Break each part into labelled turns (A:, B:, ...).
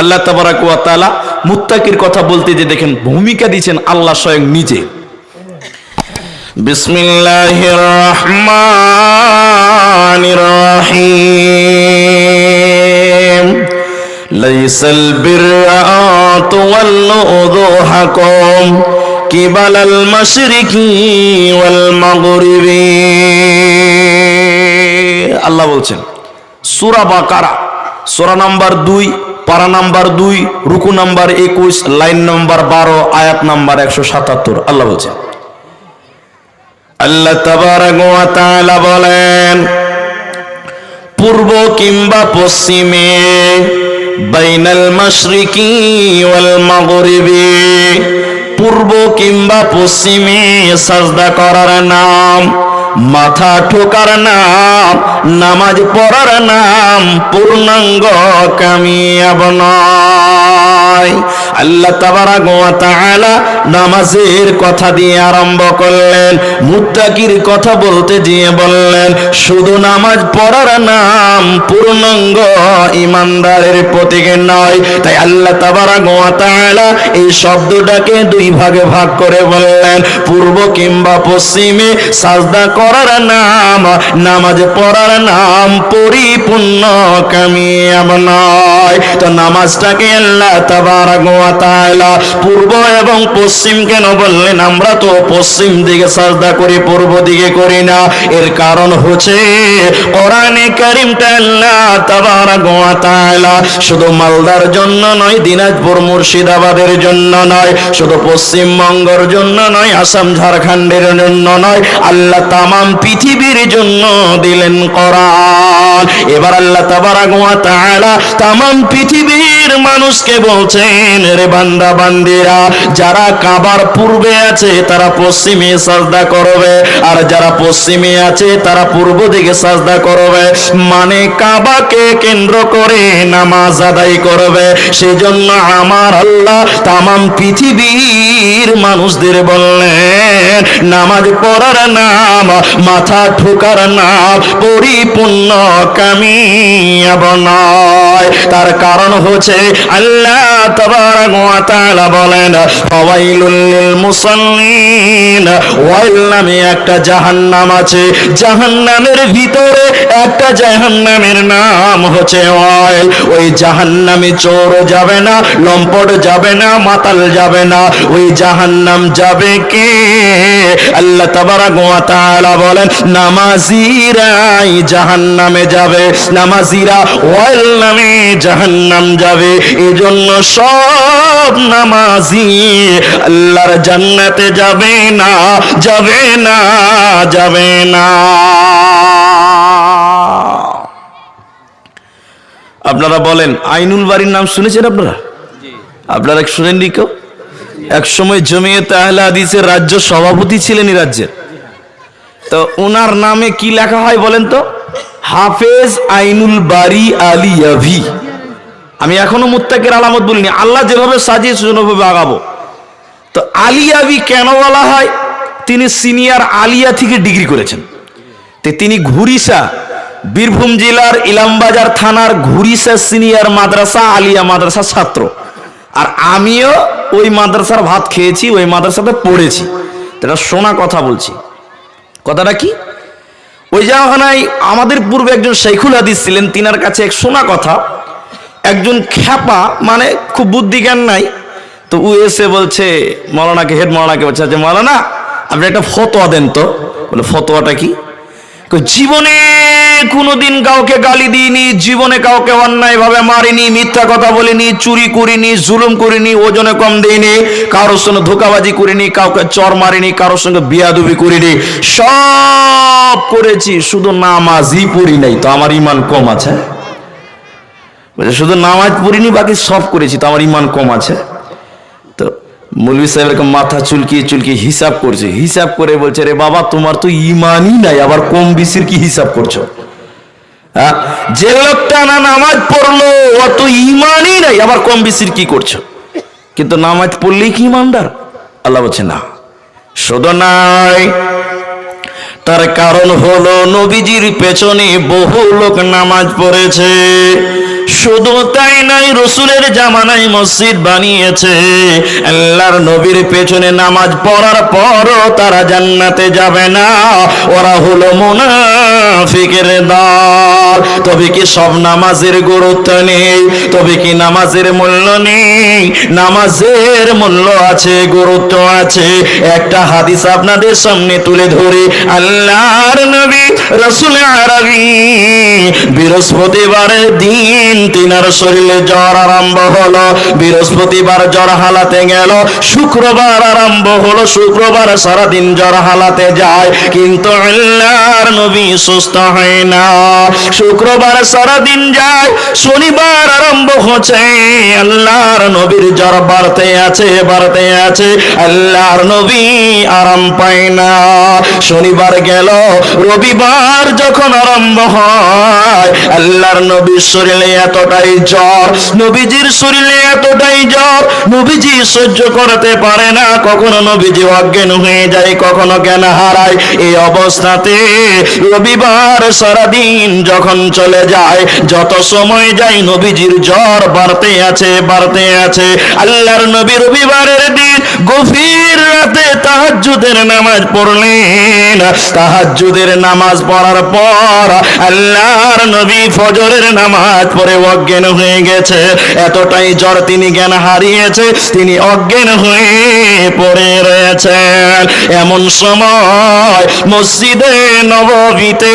A: আল্লাহ তাবারাকালা মুত্তাকির কথা বলতে যে দেখেন ভূমিকা দিয়েছেন আল্লাহ স্বয়ং নিজে। বিসমিল্লাহির রহমানির রহিম। লাইসাল বিররা তুওয়াল্লু উযুহাকুম কিবালাল মাশরিকি ওয়াল মাগরিবি। আল্লাহ বলছেন, সূরা বাকারা, সূরা নাম্বার দুই। পারা নাম্বার দুই, রুকু নাম্বার একুশ, লাইন নাম্বার বারো, আয়াত নাম্বার একশো সাতাত্তর। আল্লাহ বলছেন, আল্লাহ বলেন, পূর্ব কিংবা পশ্চিমে বাইনাল মাশরিকি ওয়াল মাগরিবি, পূর্ব কিংবা পশ্চিমে সাজদা করার নাম মাথা ঠোকার নাম নামাজ পড়ার নাম পূর্ণাঙ্গ কামিয়াব নয় পূর্ণাঙ্গ ইমানদারের প্রতীক নয়। তাই আল্লাহ এই শব্দটাকে দুই ভাগে ভাগ করে বললেন, পূর্ব কিংবা পশ্চিমে সাজদা করার নাম, নামাজ পড়ার নাম পরিপূর্ণ কামিয়াব নয়। তো নামাজটাকে আল্লাহ পূর্ব এবং পশ্চিম কেন বললেন, আমরা তো পশ্চিম দিকে সাজদা করি, পূর্ব দিকে করি না। এর কারণ হচ্ছে, কোরআনে কারীমটা আল্লাহ তাবারাক ওয়া তাআলা শুধু মালদার জন্য নয়, দিনাজপুর মুর্শিদাবাদের জন্য নয়, শুধু পশ্চিমবঙ্গের জন্য নয়, আসাম, ঝাড়খণ্ডের জন্য নয়, আল্লাহ তামাম পৃথিবীর জন্য দিলেন কোরআন। এবার আল্লাহ তাবারাক ওয়া তাআলা তামাম পৃথিবীর মানুষকে বলছেন রে বান্দা, বান্দিরা, যারা কাবার পূর্বে আছে, তারা পশ্চিমে সাজদা করবে। আর যারা পশ্চিমে আছে, তারা পূর্ব দিকে সাজদা করবে। মানে কাবাকে কেন্দ্র করে নামাজ আদায় করবে। সেজন্য আমার আল্লাহ তামাম পৃথিবীর মানুষদের বললেন, নামাজ পড়ার নাম, মাথা ঠোকার নাম, পরিপূর্ণ কামিয়াব নয়। তার কারণ হচ্ছে আল্লাহ আছে। জাহান্নামের ভিতরে একটা জাহান্নামের নাম হচ্ছে ওই জাহান্নামে চোর যাবে না, লম্পট যাবে না, মাতাল যাবে না। ওই জাহান্নাম যাবে কে? আল্লাহ তাবারাক ওয়া তাআলা বলেন, নামাজিরাই জাহান্নামে যাবে, নামাজিরা ওয়াইল নামে জাহান্নাম যাবে। এজন্য সব নামাজি আল্লাহর জান্নাতে যাবে না যাবে না যাবে না। আপনারা বলেন আইনুল বাড়ির নাম শুনেছেন আপনারা? আপনারা শুনেননি কেউ? এক সময় জমিয়তে আহলে হাদিসের রাজ্য সভাপতি ছিলেন এই রাজ্যের। তো ওনার নামে কি লেখা হয় বলেন তো? হাফেজ আইনুল বারি আলী ইয়াভি আমি এখনও মুত্তাকের আলামত বলিনি। আল্লাহ যেভাবে সাজিয়েছে সেভাবে আগাবো। তো আলিয়াবি কেন বলা হয়? তিনি সিনিয়র আলিয়া থেকে ডিগ্রি করেছেন। তো তিনি ঘুরিসা, বীরভূম জেলার ইলামবাজার থানার ঘুরিসা সিনিয়র মাদ্রাসা, আলিয়া মাদ্রাসা ছাত্র। আর আমিও ওই মাদ্রাসার ভাত খেয়েছি, ওই মাদ্রাসাতে পড়েছি। এটা শোনা কথা বলছি। কথাটা কি? ওই জায়গায় আমাদের পূর্বে একজন শেখুল হাদিস ছিলেন, তিনার কাছে এক শোনা কথা। একজন খ্যাপা মানে খুব বুদ্ধি জ্ঞান নাই, তো ও এসে বলছে, মৌলানাকে, হেড মৌলানাকে বলছে, যে মৌলানা, আপনি একটা ফতোয়া দেন তো। বলে, ফতোয়াটা কি? জীবনে কোনোদিন কাউকে গালি দিইনি, জীবনে কাউকে অন্যায় ভাবে মারিনি, মিথ্যা কথা বলিনি, চুরি করিনি, জুলুম করিনি, ওজনে কম দিইনি, কারোর সঙ্গে ধোকাবাজি করিনি, কাউকে চর মারিনি, কারোর সঙ্গে বিয়াদুবি করিনি, সব করেছি, শুধু নামাজই পড়ি নাই, তো আমার ইমান কম আছে। বলছে, শুধু নামাজ পড়িনি, বাকি সব করেছি, তো আমার ইমান কম আছে। তো মৌলভী সাহেব এরকম মাথা চুলকিয়ে চুলকিয়ে হিসাব করছে, হিসাব করে বলছে, রে বাবা, তোমার তো ইমানই নাই, আবার কম বেশির কি হিসাব করছ? হ্যাঁ? যে লোকটা না নামাজ পড়ল অত ইমানই নাই, আবার কম বেশির কি করছ? কিন্তু নামাজ পড়লেই কি ইমানদার আল্লাহ বলছে, না। শুধু নাই, তার কারণ হলো নবীজির পেছনে বহু লোক নামাজ পড়েছে। শুধু তাই নাই রসুলের জামানায় মসজিদ বানিয়েছে। আল্লাহর নবীর পেছনে নামাজ পড়ার পরও তারা জান্নাতে যাবে না। ওরা হলো মুনাফিকের দল। তবে কি সব নামাজের গুরুত্ব নেই? তবে কি নামাজের মূল্য নেই? নামাজের মূল্য আছে, গুরুত্ব আছে। একটা হাদিস আপনাদের সামনে তুলে ধরে। আল্লাহর নবী রসুল আরবি বৃহস্পতিবারের দিন তিনার শরীরে জ্বর আরম্ভ হলো। বৃহস্পতিবার জ্বর হালাতে গেল। শুক্রবার আরম্ভ হলো। শুক্রবার সারাদিন জ্বর হালাতে যায়। কিন্তু আল্লাহর নবী সুস্থ হয় না। শুক্রবার সারাদিন যায়, শনিবার আরম্ভ হচ্ছে। আল্লাহর নবীর জ্বর বাড়তে আছে বাড়তে আছে। আল্লাহর নবী আরাম পায় না। শনিবার গেল, রবিবার যখন আরম্ভ হয়, আল্লাহর নবীর শরীরে এতটাই জ্বর, নবীজির শরীরে এতটাই জ্বর, নবীজি সহ্য করতে পারে না। কখনো নবীজি অজ্ঞান হয়ে যায়, কখনো জ্ঞান হারায়। এই অবস্থাতে রবিবার সারাদিন যখন চলে যায়, যত সময় যায় নবীজির জ্বর বাড়তে আছে বাড়তে আছে। আল্লাহর নবী রবিবারের দিন গভীর রাতে তাহাজ্জুদের নামাজ পড়লেন। তাহাজ্জুদের নামাজ পড়ার পর আল্লাহর নবী ফজরের নামাজ পড়ে অজ্ঞান হয়ে গেছে। এতটাই জ্বর তিনি জ্ঞান হারিয়েছে, তিনি অজ্ঞান হয়ে পড়ে রয়েছেন। এমন সময় মসজিদে নববীতে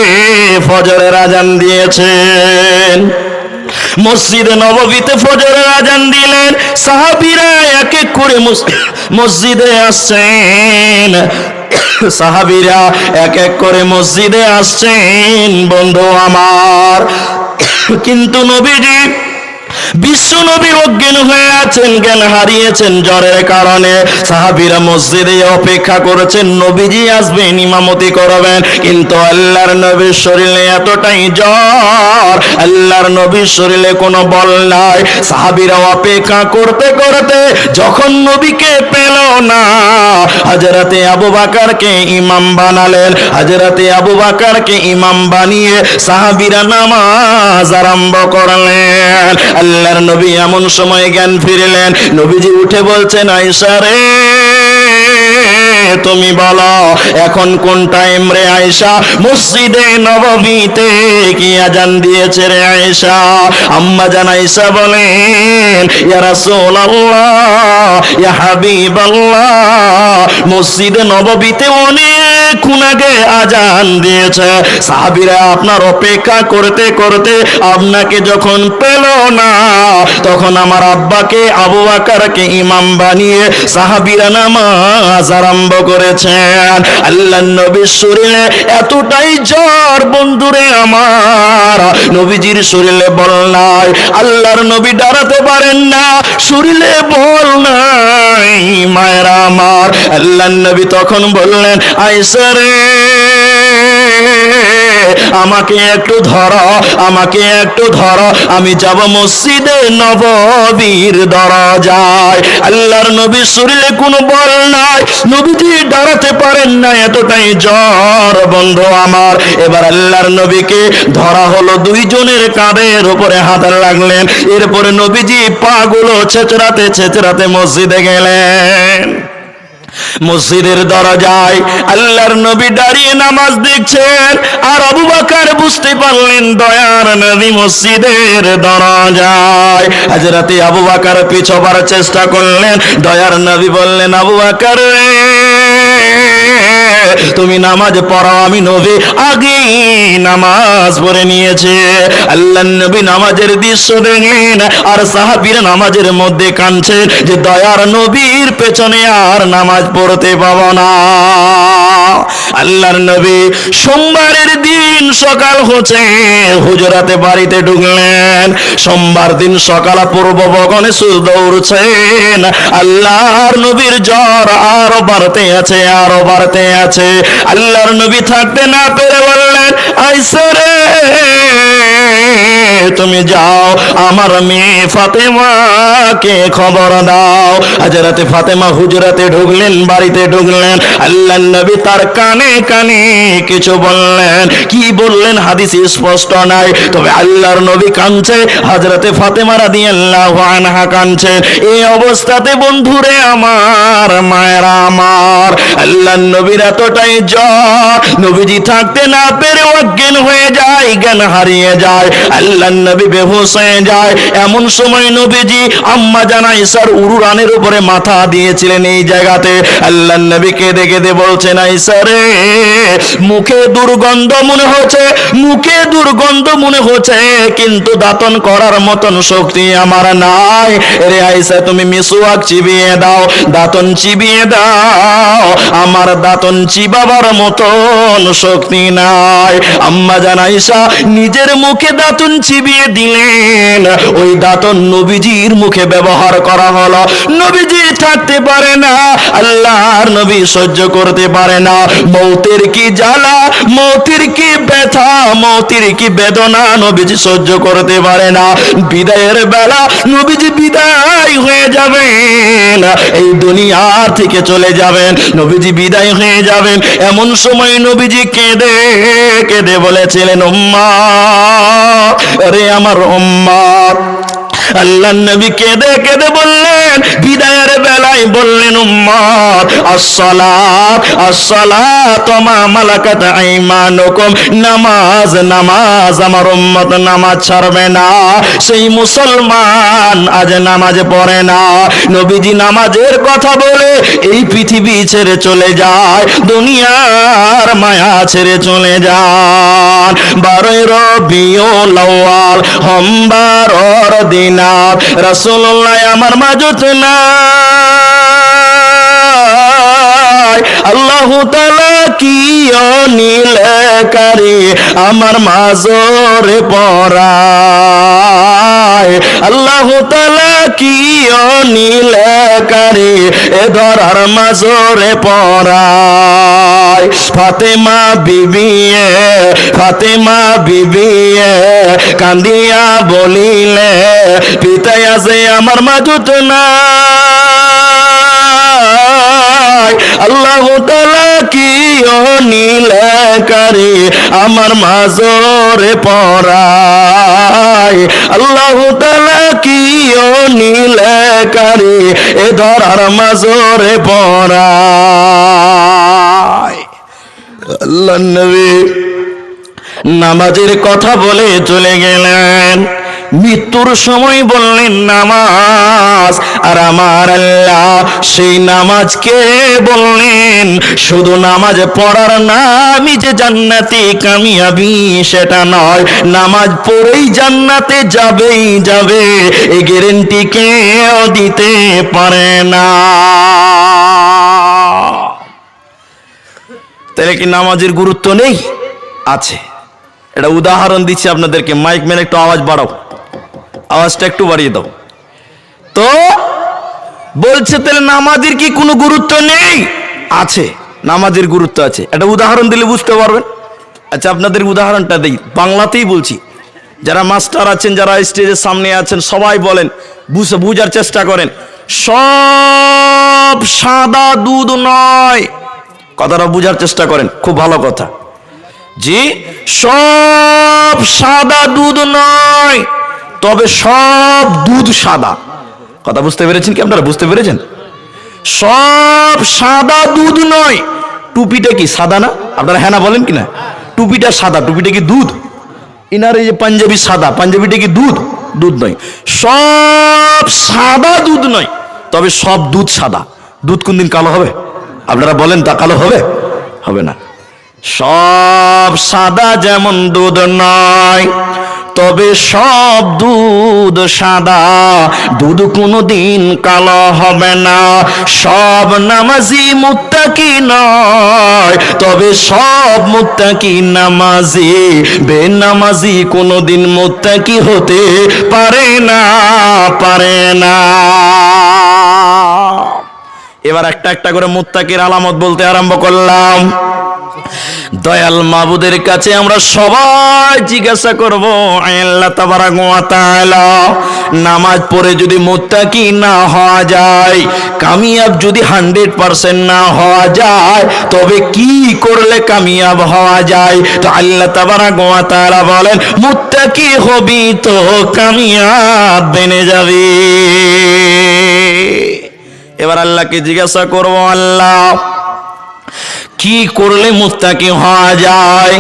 A: ফজরের আজান দিয়েছেন মসজিদে নববীতে ফজরের আজান দিলেন। সাহাবিরা এক এক করে মস- মসজিদে আসছেন। সাহাবিরা এক এক করে মসজিদে আসছেন। বন্ধু আমার, কিন্তু নবীজি বিশ্ব নবী অজ্ঞান হয়ে আছেন, জ্ঞান হারিয়েছেন জ্বরের কারণে। সাহাবীরা মসজিদে অপেক্ষা করেছেন, নবীজি আসবেন, ইমামতি করবেন। কিন্তু আল্লাহর নবীর শরীরে এতটাই জ্বর, আল্লাহর নবীর শরীরে কোনো বল নাই। সাহাবীরা অপেক্ষা করতে করতে যখন নবীকে পেল না হাজরাতে আবু বাকারকে ইমাম বানালেন হাজরাতে আবু বাকারকে ইমাম বানিয়ে সাহাবীরা নামাজ আরম্ভ করলেন। আল্লাহর নবী এমন সময় জ্ঞান ফিরলেন। নবীজি উঠে বলছেন আয়সা রে। তুমি বলো, এখন কোন টাইম রে আয়সা মসজিদে নববীতে কি আজান দিয়েছে রে আয়সা আম্মা জান আয়সা বলেন, ইয়া রাসূলুল্লাহ, ইয়া হাবিবাল্লাহ, মসজিদে নববীতে অনেক আগে আজান দিয়েছে। সাহাবীরা আপনার অপেক্ষা করতে করতে আপনাকে যখন পেল না, তখন আমার আব্বাকে, আবু আকারকে ইমাম বানিয়ে সাহাবীরা নামাজ আরম্ভ করেছেন। আল্লাহ নবীর শরীরে এতটাই জ্বর বন্ধুরে আমার। নবীজির শরীরে বল নাই, আল্লাহর নবী দাঁড়াতে পারেন না, শরীরে বল নাই মায়েরা আমার। আল্লাহ নবী তখন বললেন, আইসা রে। আমাকে একটু ধরো, আমাকে একটু ধরো, আমি যাব মসজিদে নববীর দরজায়। আল্লাহর নবীর শরীরে কোনো বল নাই, নবীজি দাঁড়াতে পারেন না, এতটাই জ্বর বন্ধু আমার। এবার আল্লাহর নবীকে ধরা হলো দুইজনের কাঁধের উপরে হাত লাগলেন এরপরে নবীজি পাগুলো ছেচড়াতে ছেচড়াতে মসজিদে গেলেন। মসজিদের দরজায় আল্লাহর নবী দাঁড়িয়ে নামাজ দেখছেন, আর আবু বকর বুঝতে পারলেন দয়ার নবী মসজিদের দরজায়। রাতে আবু বকর পিছবার চেষ্টা করলেন, দয়ার নবী বললেন, আবু বকর রে তুমি নামাজ পড়াও আমি নবী আগে নামাজ পড়ে নিয়েছে। আল্লাহ নবী নামাজের দৃশ্য দেখলেন আর সাহাবীর নামাজের মধ্যে কাঁদছে যে দয়ার নবীর পেছনে আর নামাজ পড়তে পাবো না। আল্লাহর নবী সোমবারের দিন সকাল হচ্ছে, হুজরাতে বাড়িতে ঢুকলেন। সোমবার দিন সকাল পূর্ব বগনে সুর দৌড়ছেন। আল্লাহর নবীর জ্বর আরও বাড়তে আছে, আরও বাড়তে আছে। আল্লাহর নবী থাকতে না পেরে বললেন আইসরে তুমি যাও, আমার মেয়ে ফাতেমাকে খবর দাও। হাজারাতে ফাতেমা হুজরাতে ঢুকলেন, বাড়িতে ঢুকলেন। আল্লাহ নবী তার কানে কানে কিছু বললেন। কি বললেন? হাদিস স্পষ্ট নাই। তবে আল্লাহর নবী কাঁদছে হাজরাতে ফাতেমা রাদিয়াল্লাহু আনহা কাঁদছেন এই অবস্থাতে বন্ধুরে আমার, মায়েরা আমার। আল্লাহর নবীর এতটাই জ্বর। নবীজি থাকতে না পেরে অজ্ঞান হয়ে যায়, জ্ঞান হারিয়ে যায়। আল্লাহ নবী বেহুশ হয়ে যায়। এমন সময় নবীজি আম্মা জানা ইসার উরুরানের উপরে মাথা দিয়েছিলেন এই জায়গাতে। আল্লাহ নবী কেঁদে কেঁদে বলছেন, আইসারে, মুখে দুর্গন্ধ মনে হচ্ছে, মুখে দুর্গন্ধ মনে হচ্ছে, কিন্তু দাতন করার মতন শক্তি আমার নাই। রে আইসা, তুমি মিসুয়াক চিবিয়ে দাও, দাতন চিবিয়ে দাও। আমার দাতন চিবাবার মতন শক্তি নাই। আম্মা জানাইসা নিজের মুখে দাতন চিবিয়ে দিলেন। ওই দাতন নবীজির মুখে ব্যবহার করা হলো। নবীজি থাকতে পারে না, আল্লাহর নবী সহ্য করতে পারে না। মৌতের কি জ্বালা, মৌতির কি ব্যথা, মৌতির কি বেদনা নবীজি সহ্য করতে পারে না। বিদায়ের বেলা নবীজি বিদায় হয়ে যাবেন এই দুনিয়া থেকে চলে যাবেন, নবীজি বিদায় হয়ে যাবেন। এমন সময় নবীজি কেঁদে কেঁদে বলেছিলেন, উম্মা আরে আমার উম্মা আল্লাহ নবী কেঁদে কেঁদে বললেন, বিদায়ের বেলায় বললেন উম্মত আসসালাত আসসালাত মা মালাকাত আইমানুকুম। নামাজ নামাজ আমার উম্মত নামাজ ছাড়বে না। সেই মুসলমান আজ নামাজ পড়ে না। নবীজি নামাজের কথা বলে এই পৃথিবী ছেড়ে চলে যায়, দুনিয়ার মায়া ছেড়ে চলে যান। বারোই রবিউল আউয়াল হোমবার দিনাত রাসূলুল্লাহ আমার মাঝত না আল্লাহ কি অনিলে কারি আমার মাজরে পড়ায় আল্লাহ কি অনিলে কারি এ ধরার মাজরে পড়ায় ফাতেমা বিবিয়ে ফাতেমা বিবিয়ে কান্দিয়া বলিলে পিতাই আছে আমার মাজত না আল্লাহ কি নীলে কারে আমার মাজরে পড়ায় আল্লাহ তালা কি নীলে কারে এ ধরার মাজরে পড়ায় নামাজের কথা বলে চলে গেলেন। মৃত্যুর সময় বললেন, নামাজ। আর আমার আল্লাহ সেই নামাজকে বললেন, শুধু নামাজ পড়ার নামই যে জান্নাতে কামিয়াবি, সেটা নয়। নামাজ পড়েই জান্নাতে যাবেই যাবে এই গ্যারেন্টি কেউ দিতে পারে না। তাহলে কি নামাজের গুরুত্ব নেই? আছে। এটা উদাহরণ দিচ্ছি আপনাদেরকে মাইক মেনে একটু আওয়াজ বাড়াও। আওয়াজটা একটু বাড়িয়ে দাও। তো, বলছে তাহলে নামাজের কি কোনো গুরুত্ব নেই? আছে, নামাজের গুরুত্ব আছে। একটা উদাহরণ দিলে বুঝতে পারবেন। আচ্ছা আপনাদের উদাহরণটা দিই। বাংলাতেই বলছি, যারা মাস্টার আছেন, যারা স্টেজের সামনে আছেন, সবাই বলেন, বুঝে বুঝার চেষ্টা করেন। সব সাদা দুধ নয়। কথাটা বুঝার চেষ্টা করেন, খুব ভালো কথা। জি, সব সাদা দুধ নয়, তবে সব দুধ সাদা। কথা বুঝতে পেরেছেন কি আপনারা? বুঝতে পেরেছেন? সব সাদা দুধ নয়, টুপিটা কি সাদা না? আপনারা হ্যাঁ না বলেন কি না? টুপিটা সাদা, টুপিটা কি দুধ? ইনার এই যে পাঞ্জাবি সাদা, পাঞ্জাবিটা কি দুধ? দুধ নয়। সব সাদা দুধ নয়, তবে সব দুধ সাদা। দুধ কোন দিন কালো হবে? আপনারা বলেন তা কালো হবে? হবে না। সব সাদা যেমন দুধ নয়, তবে সব দুধ সাদা। দুধ কোনোদিন কালো হবে না। সব নামাজি মুত্তাকি নয়, তবে সব মুত্তাকি নামাজি। বেনামাজি কোনোদিন মুত্তাকি হতে পারে না পারে না। এবার একটা একটা করে মুত্তাকির আলামত বলতে আরম্ভ করলাম। দয়াল মাবুদের কাছে আমরা সবাই জিজ্ঞাসা করব, আল্লাহ তাবারাক ওয়া তাআলা, নামাজ পড়ে যদি মুত্তাকি না হওয়া যায়, কামিয়াব যদি হান্ড্রেড পার্সেন্ট না হওয়া যায়, তবে কি করলে কামিয়াব হওয়া যায়? তো আল্লাহ তাবারাক ওয়া তাআলা বলেন, মুত্তাকি হবি তো কামিয়াব বেনে যাবে। এবার আল্লাহকে জিজ্ঞাসা করব আল্লাহ কি করলে মুস্তাকি হওয়া যায়?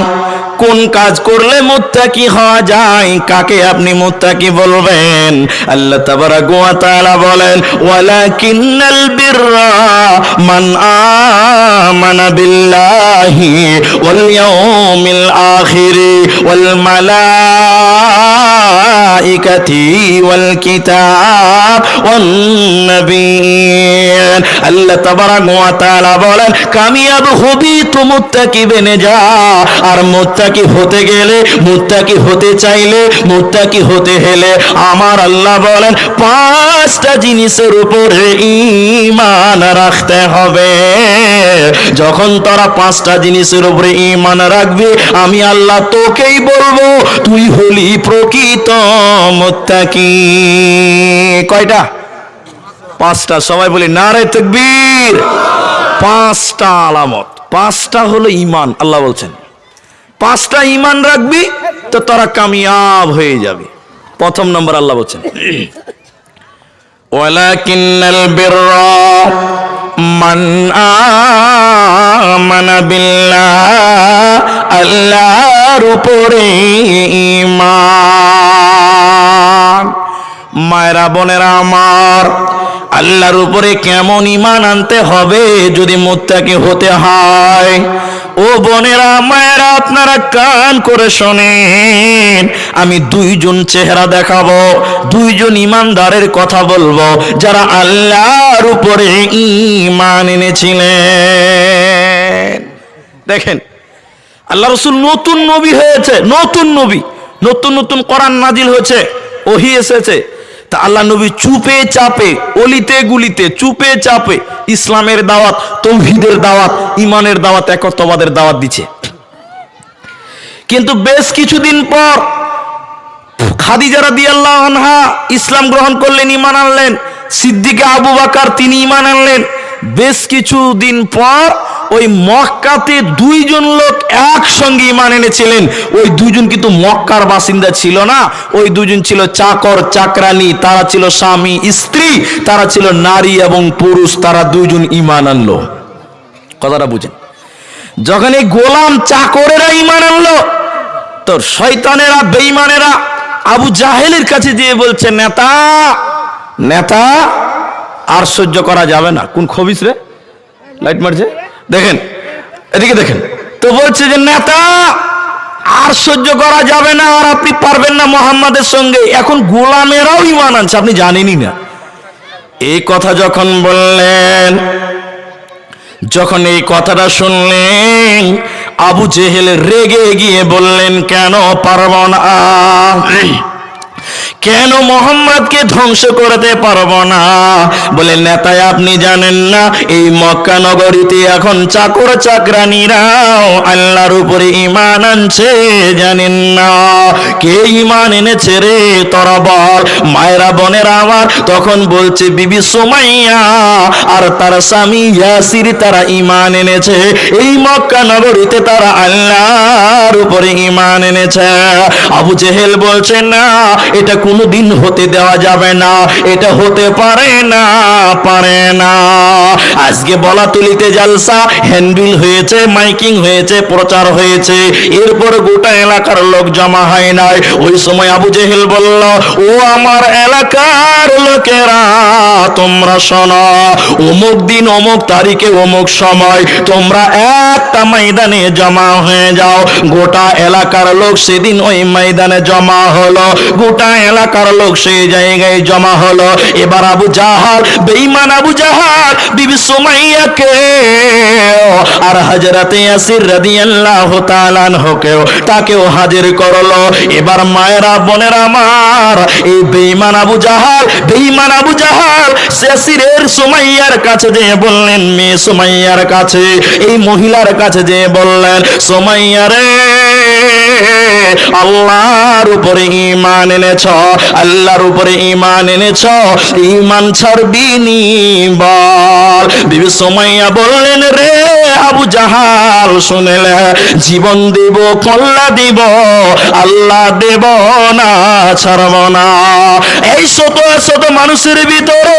A: কোন কাজ করলে মুত্তাকি হওয়া যায়? কাকে আপনি মুত্তাকি বলবেন? আল্লাহ তাবারাক ওয়া তাআলা বলেন, ওয়ালাকিন্নাল বিররা মান আমানা বিল্লাহি ওয়াল ইয়াউমিল আখির ওয়াল মালাইকাতি ওয়াল কিতাব ওয়ান নবিয়্যিন আল্লাহ তাবারাক ওয়া তাআলা বলেন, কামিয়াব হবি তো মুত্তাকি বেনে যা, আর মুত্তাকি হতে গেলে, মুত্তাকি হতে চাইলে, মুত্তাকি হতে হলে। আমার আল্লাহ বলেন, পাঁচটা জিনিসের উপরে ঈমান রাখতে হবে। যখন তোরা পাঁচটা জিনিসের উপরে ঈমান রাখবি, আমি আল্লাহ তোকেই বলব, তুই হলি প্রকৃত মুত্তাকি। কয়টা? পাঁচটা। সবাই বলি, নারে তকবীর। পাঁচটা আলামত। পাঁচটা হলো ইমান আল্লাহ বলছেন। পাঁচটা ইমান রাখবি, তো তারা কামিয়াব হয়ে যাবে। প্রথম নম্বর আল্লাহ বলছেন, ওয়ালাকিন্নাল বিররা মান আমানা বিল্লাহ, আল্লাহর উপরে ঈমান। মায়েরা, বোনেরা আমার, আল্লাহর উপরে কেমন ইমান আনতে হবে যদি মুত্তাকি হতে হয়? ও বোনেরা, মায়েরা, আপনারা কান করে শোনেন। আমি দুইজন চেহারা দেখাবো, দুইজন ইমানদারের কথা বলব, যারা আল্লাহর উপরে ইমান এনেছিলেন। দেখেন, আল্লাহ রসুল নতুন নবী হয়েছে, নতুন নবী, নতুন নতুন কোরআন নাজিল হয়েছে, ওহি এসেছে। তা আল্লাহ নবী চুপে চাপে, অলিতে গুলিতে, চুপে চাপে ইসলামের দাওয়াত, তৌহিদের দাওয়াত ইমানের দাওয়াত, একত্ববাদের দাওয়াত দিচ্ছে কিন্তু বেশ কিছুদিন পর খাদিজা রাদিয়াল্লাহু আনহা ইসলাম গ্রহণ করলেন ইমান আনলেন। সিদ্দিকে আবু বাকার তিনি ইমান আনলেন। বেশ কিছুদিন পর ওই মক্কাতে দুইজন লোক একসঙ্গে ইমান এনেছিলেন। ওই দুজন কিন্তু মক্কার বাসিন্দা ছিল না। ওই দুজন ছিল চাকর, চাকরানি, তারা ছিল স্বামী, স্ত্রী, তারা ছিল নারী এবং পুরুষ, তারা দুইজন ইমান আনলো। কথাটা বুঝেন। যখন এই গোলাম চাকরেরা ইমান আনলো তোর শয়তানেরা, বেঈমানেরা আবু জাহেলের কাছে যেয়ে বলছে, নেতা নেতা, আর সহ্য করা যাবে না। কোন খবিস রে? লাইট মারছে? দেখেন, এদিকে দেখেন। তো বলছে যে, নেতা, আর সহ্য করা যাবে না, আর আপনি পারবেন না মোহাম্মদের সঙ্গে। এখন গোলামেরাও ইমান আনছে, আপনি জানেনই না। এই কথা যখন বললেন, যখন এই কথাটা শুনলেন, আবু জেহেল রেগে গিয়ে বললেন, কেন পারব না? কেন মোহাম্মদকে ধ্বংস করতে পারব না? বলে নেতায় আপনি জানেন না, এই মক্কা নগরীতে এখন চাকর চাকরানিরাও আল্লাহর উপরে ইমান আনছে, জানেন না? কে ইমান এনেছে রে তোরা বল মায়েরা, বোনেরা আমার তখন বলছে, বিবি সোমাইয়া আর তার স্বামী ইয়াসির তারা ইমান এনেছে। এই মক্কা নগরীতে তারা আল্লাহর উপরে ইমান এনেছে। আবু জেহেল বলছে, না, এটা কোনোদিন হতে দেওয়া যাবে না। এটা হতে পারে না পারে না। আজকে বলা তুলিতে জালসা, হ্যান্ডবিল হয়েছে, মাইকিং হয়েছে, প্রচার হয়েছে। এরপর গোটা এলাকার লোক জমা হয় নাই। ওই সময় আবু জেহেল বলল, ও আমার এলাকার লোকেরা, তোমরা শোনো, অমুক দিন অমুক তারিখে অমুক সময় তোমরা একটা ময়দানে জমা হয়ে যাও। গোটা এলাকার লোক সেদিন ওই ময়দানে জমা হলো। গোটা এলাকার লোক সেই জায়গায় জমা হলো। এবার আবু জাহাল, বেঈমান আবু জাহাল, বিবি সুমাইয়াকে আর হাজরাতে ইয়াসির রাদিয়াল্লাহু তাআলা আনহুকেও তাকেও হাজির করল। এবার মায়েরা, বোনেরা আমার, এই বেঈমান আবু জাহাল, বেঈমান আবু জাহাল শেষিরের সুমাইয়ার কাছে যে বললেন, মেয়ে সুমাইয়ার কাছে। এই মহিলার কাছে যে বললেন, সুমাইয়া রে আল্লাহর উপরে ইমান এনেছ, আল্লাহর উপরে ইমান এনেছ ইমান ছাড়বি নি বল। বিবি সুমাইয়া বললেন, রে আবু জাহাল শুনেলে, জীবন দিব, কল্লা দিব, আল্লাহ দেব না, ছাড়ব না। এই শত শত মানুষের ভিতরে,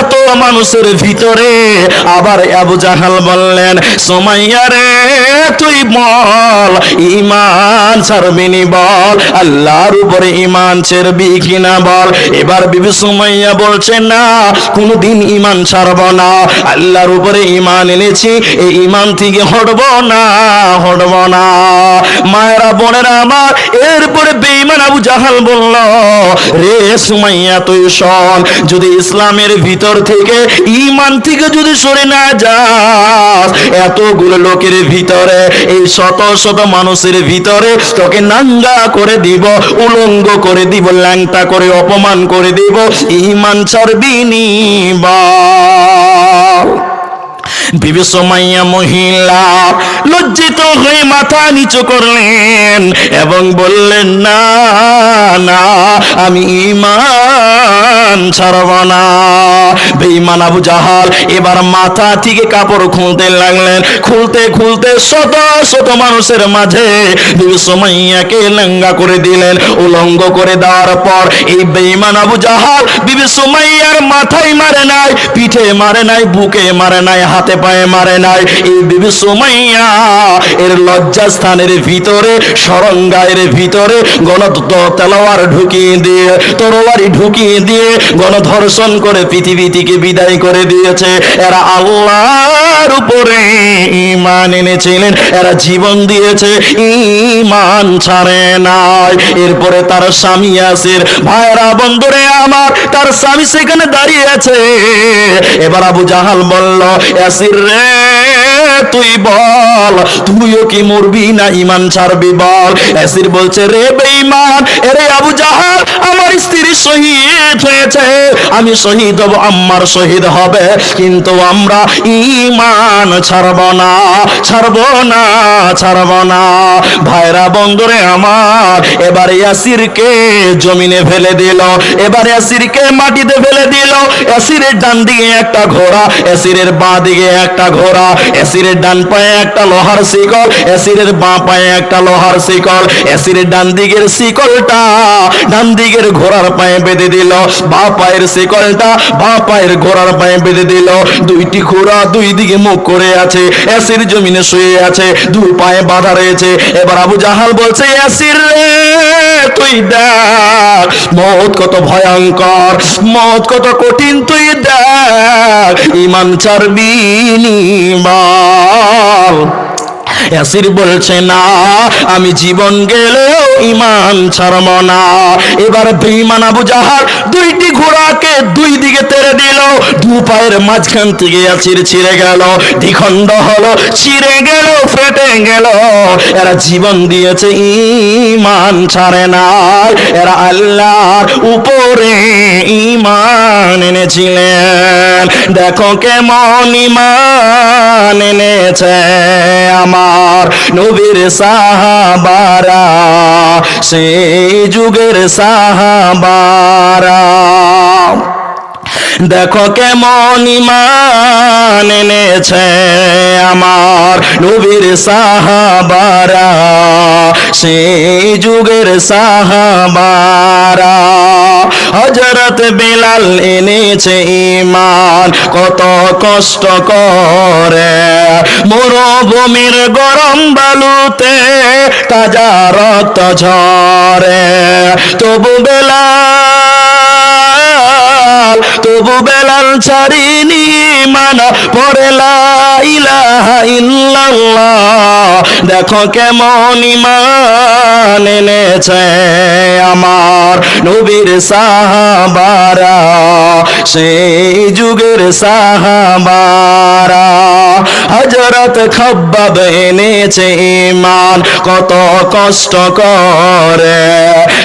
A: এত মানুষের ভিতরে আবার আবু জাহাল বললেন, সোমাইয়া রে, তুই বল ইমান ছাড়বিনি বল, আল্লাহর উপরে ইমান ছেড়বি কিনা বল? এবার বিবি সুমাইয়া বলছে, না, কোনদিন ইমান ছাড়ব না, আল্লাহর উপরে ইমান এনেছি, এই ইমান থেকে হটব না হটব না। মায়েরা, বোনেরা আমার, এরপরে বেঈমান আবু জাহাল বলল, রে সুমাইয়া, তুই শোন, যদি ইসলামের ভিতর থেকে ইমান থেকে যদি সরে না যাস, এতগুলো লোকের ভিতরে, এই শত শত মানুষের ভিতরে তোকে নাঙ্গা করে দিব, উলঙ্গ করে দিব, ল্যাংটা করে অপমান করে দিব, ইমান ছাড়বি নি বল বিবি মহিলা লজ্জিত হয়ে মাথা নিচু করলেন এবং বললেন, না না, আমি ইমান ছাড়ব না। আবু জাহাল এবার মাথা থেকে কাপড় খুলতে লাগলেন। খুলতে খুলতে শত শত মানুষের মাঝে বিবি সোমাইয়াকে লেঙ্গা করে দিলেন। উলঙ্গ করে দেওয়ার পর এই বেঈমান আবু জাহাল মাথায় মারে নাই, পিঠে মারে নাই, বুকে মারে নাই হাতে পায়ে মারে নাই। এই বিবি সুমাইয়া এর লজ্জাস্থানের ভিতরে, সরঙ্গায়ের ভিতরে গণ তেলাওয়ার ঢুকিয়ে দিয়ে তরবারি ঢুকিয়ে দিয়ে গণধর্ষণ করে পৃথিবী থেকে বিদায় করে দিয়েছে। এরা আল্লাহর উপরে ইমান এনেছিলেন, এরা জীবন দিয়েছে ইমান ছাড়ে নাই। এরপরে তার স্বামী আসের ভাইরা বন্ধুরে আমার, তার স্বামী সেখানে দাঁড়িয়ে আছে। এবার আবু জাহাল বলল ইয়াসির রে, তুই বল, তুইও কি মরবি না? ইমান ছাড়বি বল। এসির বলছে, রে বেঈমান, এরে আবু জাহাল আমার স্ত্রী শহীদ হয়েছে। আমি শহীদ হব, আমার শহীদ হবে। কিন্তু আমরা ইমান ছাড়ব না ছাড়ব না ছাড়ব না। ভাইরা, বন্ধুরে আমার, এবার ইয়াসিরকে জমিনে ফেলে দিল। এবার ইয়াসিরকে মাটিতে ফেলে দিল। ইয়াসিরের ডান দিকে একটা ঘোড়া, ইয়াসিরের বাঁ দিকে একটা ঘোড়া এসিরের ডান পায়ে একটা লোহার শিকল এসিরের বাঁ পায়ে একটা লোহার শিকল এসিরের ডান দিকের শিকলটা, ডান দিকের ঘোড়ার পায়ে বেঁধে দিল। বা পায়ের শিকলটা বা পায়ের ঘোড়ার পায়ে বেঁধে দিল। দুইটি ঘোড়া দুই দিকে মুখ করে আছে এসির জমিনে শুয়ে আছে, দু পায়ে বাঁধা রয়েছে। এবার আবু জাহাল বলছে এসির রে, তুই দেখ মত কত ভয়ঙ্কর মত কত কঠিন, তুই দেখ, ইমান ছাড়বি নিমাল ইয়াসির বলছে না, আমি জীবন গেলেও ইমান ছাড়ব না। এবার বেঈমান আবু জাহাল দুইটি ঘোড়াকে দুই দিকে তেড়ে দিল, দু পায়ের মাঝখান থেকে ইয়াসির ছিঁড়ে গেল, দ্বিখণ্ড হলো, ছিঁড়ে গেল, ফেটে গেল। এরা জীবন দিয়েছে, ইমান ছাড়ে না। এরা আল্লাহর উপরে ইমান এনেছিলেন। দেখো কেমন ইমান এনেছে আমার নবীর সাহাবারা সেই যুগের সাহাবারা। দেখো কেমন ইমান এনেছে আমার নবীর সাহাবারা, সেই যুগের সাহাবারা। হজরত বেলাল এনেছে ইমান কত কষ্ট করে। মরুভূমির গরম বালুতে তাজা রক্ত ঝরে। তবু বেলাল তবু বেলাল ছাড়িনি মানা লা ইলাহা দেখো কেমন ইমান এনেছে আমার নবীর সাহাবারা, সেই যুগের সাহাবারা। হজরত খব্বাব এনেছে ইমান কত কষ্ট করে।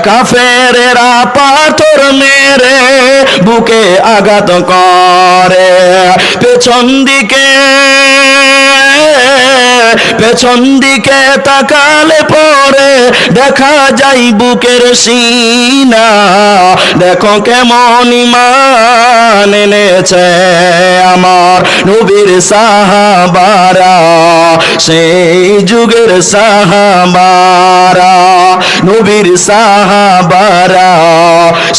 A: কাফেরেরা পাথর মেরে বুকে আঘাত করে। পেছন দিকে পেছন দিকে তাকালে পরে দেখা যাই বুকের সিনা। দেখো কেমন ইমান এনেছে আমার নবীর সাহাবারা, সেই যুগের সাহাবারা। নবীর সাহাবারা,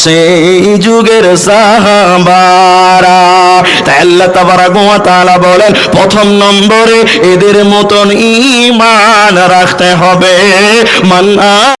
A: সেই যুগের সাহাবারা। তাই আল্লাহ তাবারাক ওয়া তাআলা বলেন, প্রথম নম্বরে এদের মতন ঈমান রাখতে হবে। মান